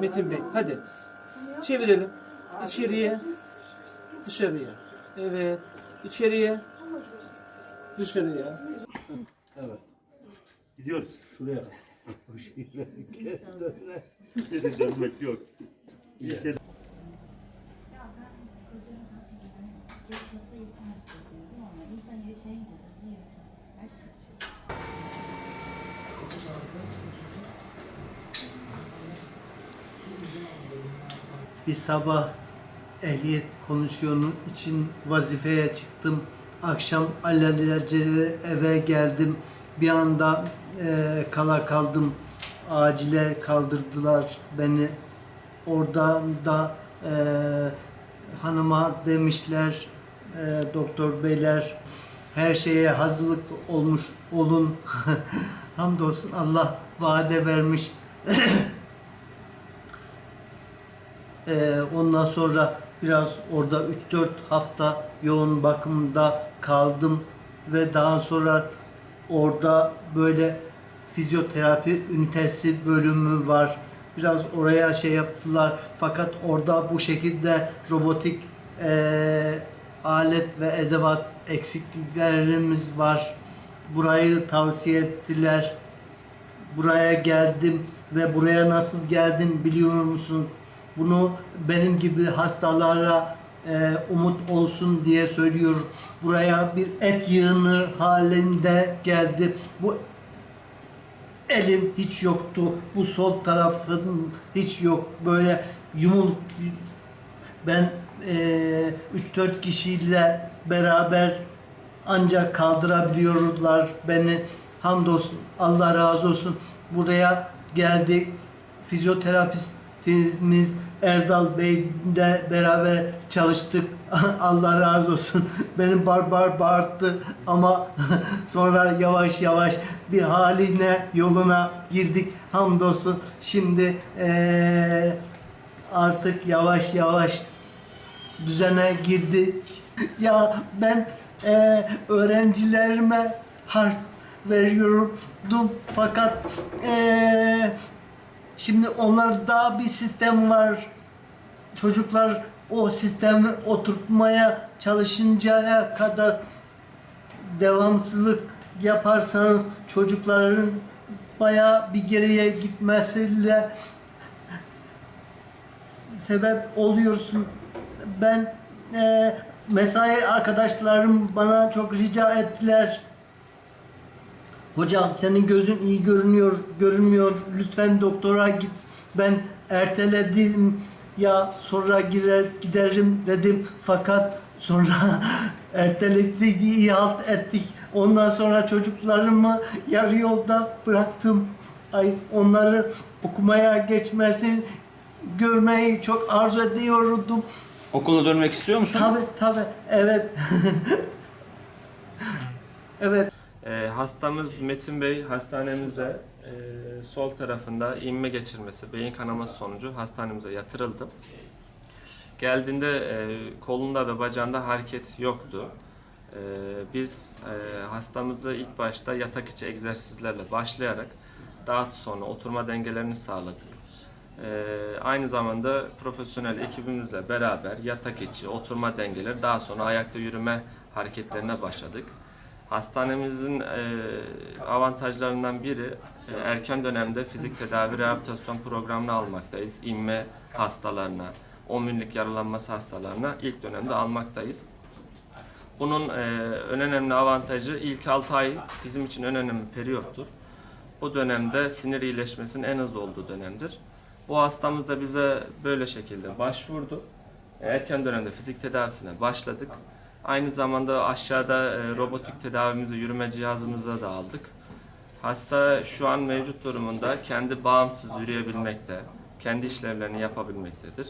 Metin Bey hadi. Çevirelim. İçeriye. Dışarıya. Evet. İçeriye. Dışarıya. Evet. Gidiyoruz. Şuraya. Geri dönmek yok. İlk ben kocam zaten ben geçmesi yeter diyordum ama insan yaşayınca da diyor her şey çıkıyor. Bir sabah ehliyet komisyonu için vazifeye çıktım. Akşam alelacele eve geldim. Bir anda eee, kala kaldım. Acile kaldırdılar beni. Oradan da eee, hanıma demişler eee, doktor beyler her şeye hazırlık olmuş olun. Hamdolsun Allah vaade vermiş. Ee, ondan sonra biraz orada 3-4 hafta yoğun bakımda kaldım ve daha sonra orada böyle fizyoterapi ünitesi bölümü var. Biraz oraya şey yaptılar fakat orada bu şekilde robotik eee, alet ve edevat eksikliklerimiz var. Burayı tavsiye ettiler buraya geldim ve buraya nasıl geldim biliyor musunuz? Bunu benim gibi hastalara e, umut olsun diye söylüyorum. Buraya bir et yığını halinde geldim. Bu elim hiç yoktu. Bu sol tarafım hiç yok. Böyle yumul ben eee 3-4 kişiyle beraber ancak kaldırabiliyorlar beni. Hamdolsun Allah razı olsun. Buraya geldik. Fizyoterapistimiz Erdal Bey'le beraber çalıştık. Allah razı olsun. Beni bar bar bağırttı ama sonra yavaş yavaş bir haline yoluna girdik. Hamdolsun şimdi eee artık yavaş yavaş düzene girdik. Ya ben eee, öğrencilerime harf veriyordum fakat eee, şimdi onlarda bir sistem var. Çocuklar o sistemi oturtmaya çalışıncaya kadar devamsızlık yaparsanız çocukların bayağı bir geriye gitmesiyle sebep oluyorsun. Ben e, mesai arkadaşlarım bana çok rica ettiler. Hocam senin gözün iyi görünüyor, görünmüyor. Lütfen doktora git. Ben erteledim ya sonra girer giderim dedim. Fakat sonra erteledik iyi halt ettik. Ondan sonra çocuklarımı yarı yolda bıraktım. Ay onları okumaya geçmesin görmeyi çok arzu ediyordum. Okula dönmek istiyor musun? Tabi tabi evet. evet. Ee, hastamız Metin Bey hastanemize e, sol tarafında inme geçirmesi, beyin kanaması sonucu hastanemize yatırıldı. Geldiğinde e, kolunda ve bacağında hareket yoktu. E, biz e, hastamızı ilk başta yatak içi egzersizlerle başlayarak daha sonra oturma dengelerini sağladık. E, aynı zamanda profesyonel ekibimizle beraber yatak içi, oturma dengeleri, daha sonra ayakta yürüme hareketlerine başladık. Hastanemizin e, avantajlarından biri e, erken dönemde fizik tedavi rehabilitasyon programını almaktayız. İnme hastalarına, omurilik yaralanması hastalarına ilk dönemde almaktayız. Bunun e, en önemli avantajı ilk 6 ay bizim için en önemli periyottur. Bu dönemde sinir iyileşmesinin en hızlı olduğu dönemdir. Bu hastamız da bize böyle şekilde başvurdu. Erken dönemde fizik tedavisine başladık. Aynı zamanda aşağıda e, robotik tedavimizi yürüme cihazımıza da aldık. Hasta şu an mevcut durumunda kendi bağımsız yürüyebilmekte, kendi işlevlerini yapabilmektedir.